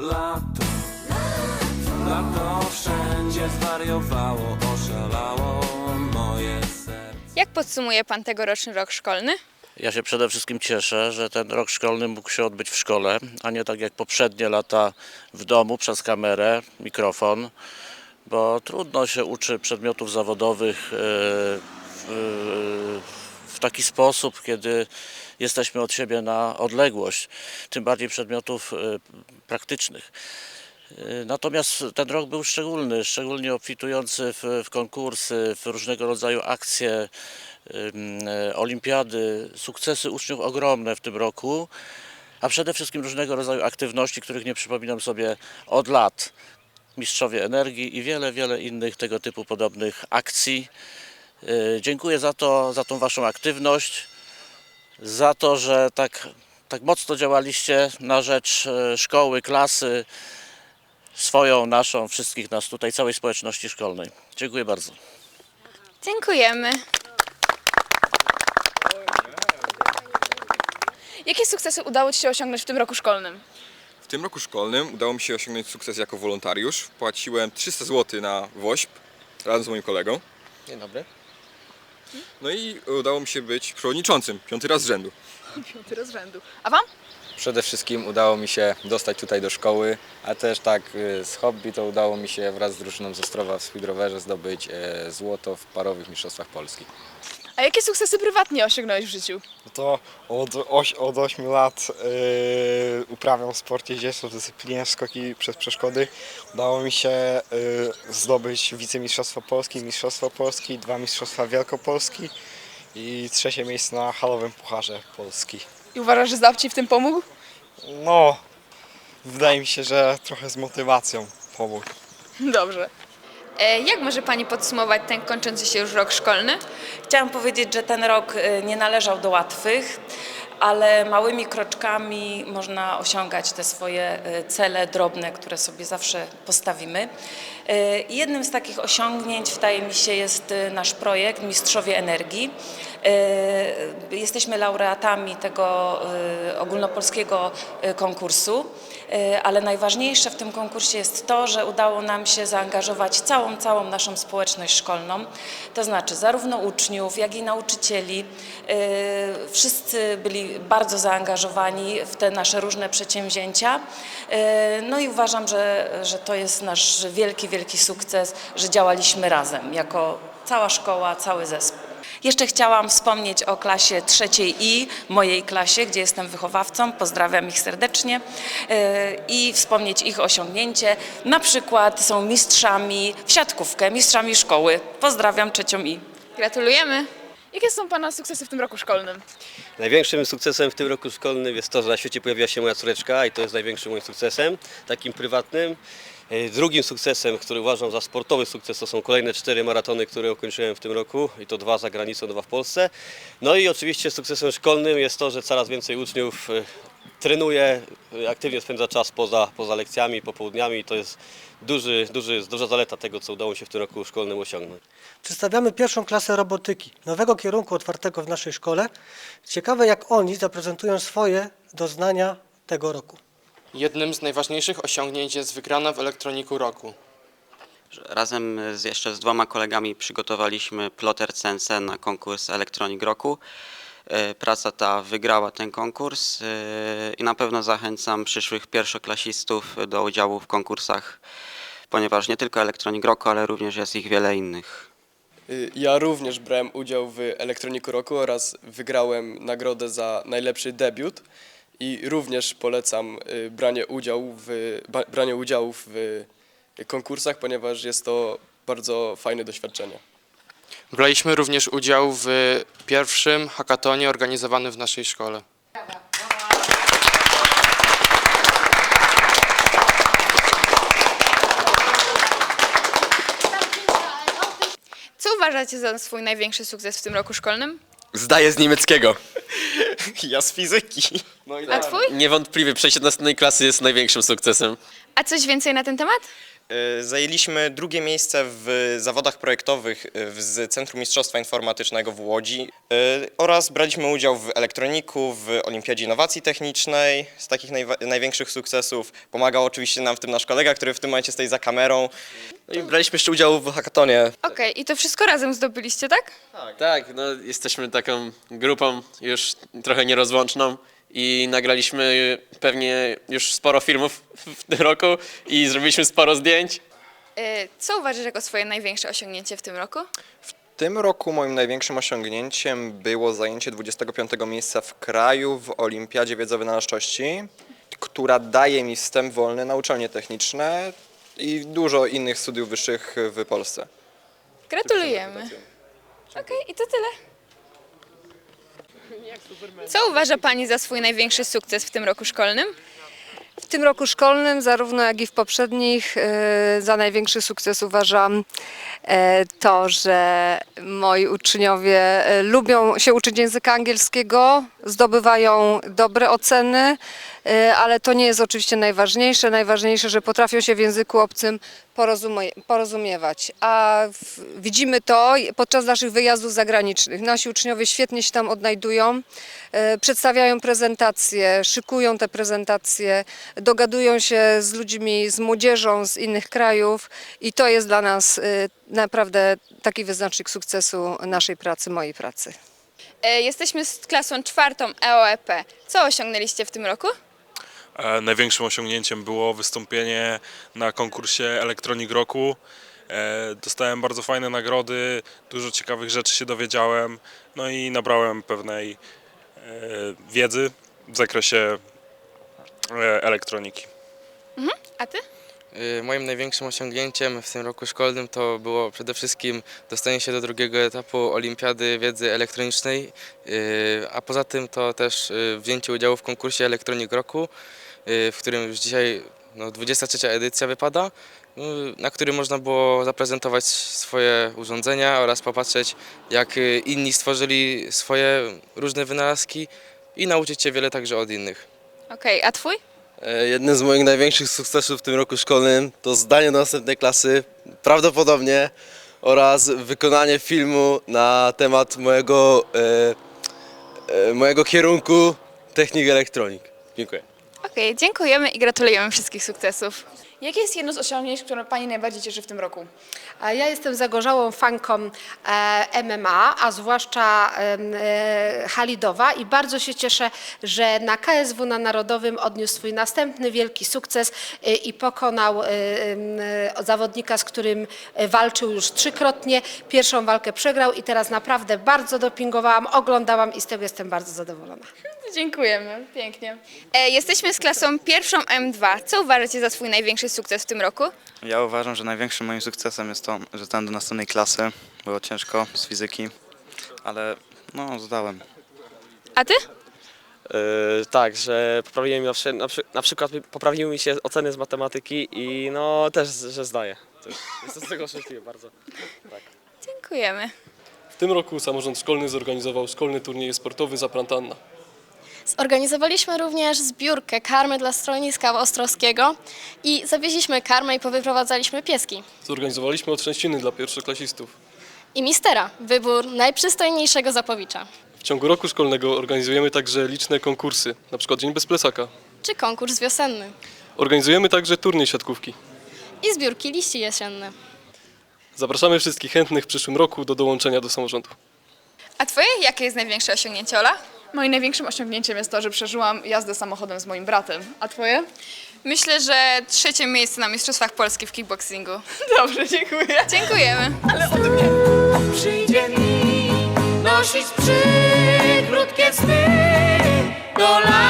Lato, lato wszędzie zwariowało, oszalało moje serce. Jak podsumuje pan tegoroczny rok szkolny? Ja się przede wszystkim cieszę, że ten rok szkolny mógł się odbyć w szkole, a nie tak jak poprzednie lata w domu przez kamerę, mikrofon, bo trudno się uczy przedmiotów zawodowych e, w, w taki sposób, kiedy jesteśmy od siebie na odległość, tym bardziej przedmiotów e, praktycznych. E, Natomiast ten rok był szczególny, szczególnie obfitujący w, w konkursy, w różnego rodzaju akcje, e, olimpiady, sukcesy uczniów ogromne w tym roku, a przede wszystkim różnego rodzaju aktywności, których nie przypominam sobie od lat. Mistrzowie Energii i wiele, wiele innych tego typu podobnych akcji. E, Dziękuję za to, za tą Waszą aktywność, za to, że tak, tak mocno działaliście na rzecz e, szkoły, klasy, swoją, naszą, wszystkich nas tutaj, całej społeczności szkolnej. Dziękuję bardzo. Dziękujemy. Jakie sukcesy udało Ci się osiągnąć w tym roku szkolnym? W tym roku szkolnym udało mi się osiągnąć sukces jako wolontariusz. Wpłaciłem 300 zł na WOŚP razem z moim kolegą. Dzień dobry. No i udało mi się być przewodniczącym, piąty raz z rzędu. Piąty raz rzędu. A Wam? Przede wszystkim udało mi się dostać tutaj do szkoły, a też tak y, z hobby to udało mi się wraz z drużyną z Ostrowa w speedrowerze zdobyć e, złoto w parowych mistrzostwach Polski. A jakie sukcesy prywatnie osiągnąłeś w życiu? To od, oś, od 8 lat yy, uprawiam sport jeździectwo w dyscyplinie skoki przez przeszkody. Udało mi się yy, zdobyć wicemistrzostwo Polski, mistrzostwo Polski, dwa mistrzostwa Wielkopolski i trzecie miejsce na halowym pucharze Polski. I uważasz, że zdał Ci w tym pomógł? No, wydaje mi się, że trochę z motywacją pomógł. Dobrze. E, jak może Pani podsumować ten kończący się już rok szkolny? Chciałam powiedzieć, że ten rok y, nie należał do łatwych, ale małymi kroczkami można osiągać te swoje y, cele drobne, które sobie zawsze postawimy. Jednym z takich osiągnięć, wydaje mi się, jest nasz projekt Mistrzowie Energii. Y, Jesteśmy laureatami tego y, ogólnopolskiego y, konkursu, ale najważniejsze w tym konkursie jest to, że udało nam się zaangażować całą, całą naszą społeczność szkolną, to znaczy zarówno uczniów, jak i nauczycieli. Wszyscy byli bardzo zaangażowani w te nasze różne przedsięwzięcia. No i uważam, że, że to jest nasz wielki, wielki sukces, że działaliśmy razem jako cała szkoła, cały zespół. Jeszcze chciałam wspomnieć o klasie trzeciej I, mojej klasie, gdzie jestem wychowawcą. Pozdrawiam ich serdecznie yy, i wspomnieć ich osiągnięcie. Na przykład są mistrzami w siatkówkę, mistrzami szkoły. Pozdrawiam trzecią I. Gratulujemy. Jakie są Pana sukcesy w tym roku szkolnym? Największym sukcesem w tym roku szkolnym jest to, że na świecie pojawiła się moja córeczka i to jest największym moim sukcesem, takim prywatnym. E, Drugim sukcesem, który uważam za sportowy sukces, to są kolejne cztery maratony, które ukończyłem w tym roku i to dwa za granicą, dwa w Polsce. No i oczywiście sukcesem szkolnym jest to, że coraz więcej uczniów e, trenuje, e, aktywnie spędza czas poza, poza lekcjami, popołudniami i to jest duży, duży, duża zaleta tego, co udało się w tym roku szkolnym osiągnąć. Przedstawiamy pierwszą klasę robotyki, nowego kierunku otwartego w naszej szkole. Ciekawe, jak oni zaprezentują swoje doznania tego roku. Jednym z najważniejszych osiągnięć jest wygrana w elektroniku roku. Razem z jeszcze z dwoma kolegami przygotowaliśmy ploter CNC na konkurs Elektronik Roku. E, Praca ta wygrała ten konkurs e, i na pewno zachęcam przyszłych pierwszoklasistów do udziału w konkursach, ponieważ nie tylko Elektronik Roku, ale również jest ich wiele innych. Y, Ja również brałem udział w Elektroniku Roku oraz wygrałem nagrodę za najlepszy debiut i również polecam y, branie udziału w, branie udziału w konkursach, ponieważ jest to bardzo fajne doświadczenie. Braliśmy również udział w pierwszym hackatonie organizowanym w naszej szkole. Co uważacie za swój największy sukces w tym roku szkolnym? Zdaję z niemieckiego. Ja z fizyki. A Twój? Niewątpliwie przejście do następnej klasy jest największym sukcesem. A coś więcej na ten temat? Y, Zajęliśmy drugie miejsce w zawodach projektowych y, z Centrum Mistrzostwa Informatycznego w Łodzi y, oraz braliśmy udział w elektroniku, w Olimpiadzie Innowacji Technicznej. Z takich największych sukcesów pomagał oczywiście nam w tym nasz kolega, który w tym momencie stoi za kamerą. No i braliśmy jeszcze udział w hackatonie. Okej, i to wszystko razem zdobyliście, tak? Tak, no jesteśmy taką grupą już trochę nierozłączną i nagraliśmy pewnie już sporo filmów w tym roku i zrobiliśmy sporo zdjęć. E, Co uważasz jako swoje największe osiągnięcie w tym roku? W tym roku moim największym osiągnięciem było zajęcie 25 miejsca w kraju w Olimpiadzie Wiedzy o Wynalazczości, która daje mi wstęp wolny na uczelnie techniczne i dużo innych studiów wyższych w Polsce. Gratulujemy. Okej, i to tyle. Co uważa Pani za swój największy sukces w tym roku szkolnym? W tym roku szkolnym, zarówno jak i w poprzednich, e, za największy sukces uważam e, to, że moi uczniowie e, lubią się uczyć języka angielskiego, zdobywają dobre oceny, e, ale to nie jest oczywiście najważniejsze. Najważniejsze, że potrafią się w języku obcym porozumie, porozumiewać. A widzimy to podczas naszych wyjazdów zagranicznych. Nasi uczniowie świetnie się tam odnajdują, e, przedstawiają prezentacje, szykują te prezentacje, dogadują się z ludźmi, z młodzieżą z innych krajów i to jest dla nas e, naprawdę taki wyznacznik sukcesu naszej pracy, mojej pracy. E, Jesteśmy z klasą czwartą EOEP. Co osiągnęliście w tym roku? E, Największym osiągnięciem było wystąpienie na konkursie Elektronik Roku. E, Dostałem bardzo fajne nagrody, dużo ciekawych rzeczy się dowiedziałem, no i nabrałem pewnej e, wiedzy w zakresie e, elektroniki. A Ty? Y, Moim największym osiągnięciem w tym roku szkolnym to było przede wszystkim dostanie się do drugiego etapu Olimpiady Wiedzy Elektronicznej, y, a poza tym to też y, wzięcie udziału w konkursie Elektronik Roku, w którym już dzisiaj no, 23 edycja wypada, na którym można było zaprezentować swoje urządzenia oraz popatrzeć jak inni stworzyli swoje różne wynalazki i nauczyć się wiele także od innych. Okej, a Twój? E, Jednym z moich największych sukcesów w tym roku szkolnym to zdanie do następnej klasy, prawdopodobnie, oraz wykonanie filmu na temat mojego, e, e, mojego kierunku technik elektronik. Dziękuję. Okej, dziękujemy i gratulujemy wszystkich sukcesów. Jakie jest jedno z osiągnięć, które Pani najbardziej cieszy w tym roku? A Ja jestem zagorzałą fanką e, MMA, a zwłaszcza e, Halidowa i bardzo się cieszę, że na KSW na Narodowym odniósł swój następny wielki sukces e, i pokonał e, e, zawodnika, z którym e, walczył już trzykrotnie. Pierwszą walkę przegrał i teraz naprawdę bardzo dopingowałam, oglądałam i z tego jestem bardzo zadowolona. Dziękujemy, pięknie. E, Jesteśmy z klasą pierwszą M2. Co uważacie za swój największy sukces w tym roku? Ja uważam, że największym moim sukcesem jest to, że zdałem do następnej klasy. Było ciężko z fizyki, ale no zdałem. A Ty? Yy, tak, że poprawiłem mi na, przy- na, przy- na przykład poprawiły mi się oceny z matematyki i no też, że zdaję. Też Jestem z tego szczęśliwy bardzo. Tak. Dziękujemy. W tym roku samorząd szkolny zorganizował szkolny turniej sportowy Zaplantanna. Zorganizowaliśmy również zbiórkę karmy dla stroniska ostrowskiego i zawieźliśmy karmę i powyprowadzaliśmy pieski. Zorganizowaliśmy otrzęściny dla pierwszoklasistów. I mistera, wybór najprzystojniejszego zapowicza. W ciągu roku szkolnego organizujemy także liczne konkursy, np. Dzień bez plecaka. Czy konkurs wiosenny. Organizujemy także turniej siatkówki. I zbiórki liści jesienne. Zapraszamy wszystkich chętnych w przyszłym roku do dołączenia do samorządu. A Twoje? Jakie jest największe osiągnięcie, Ola? Moim największym osiągnięciem jest to, że przeżyłam jazdę samochodem z moim bratem. A twoje? Myślę, że trzecie miejsce na Mistrzostwach Polski w kickboxingu. Dobrze, dziękuję. Dziękujemy. Ale ode mnie. Przyjdzie mi nosić przykrótkie sny do lat.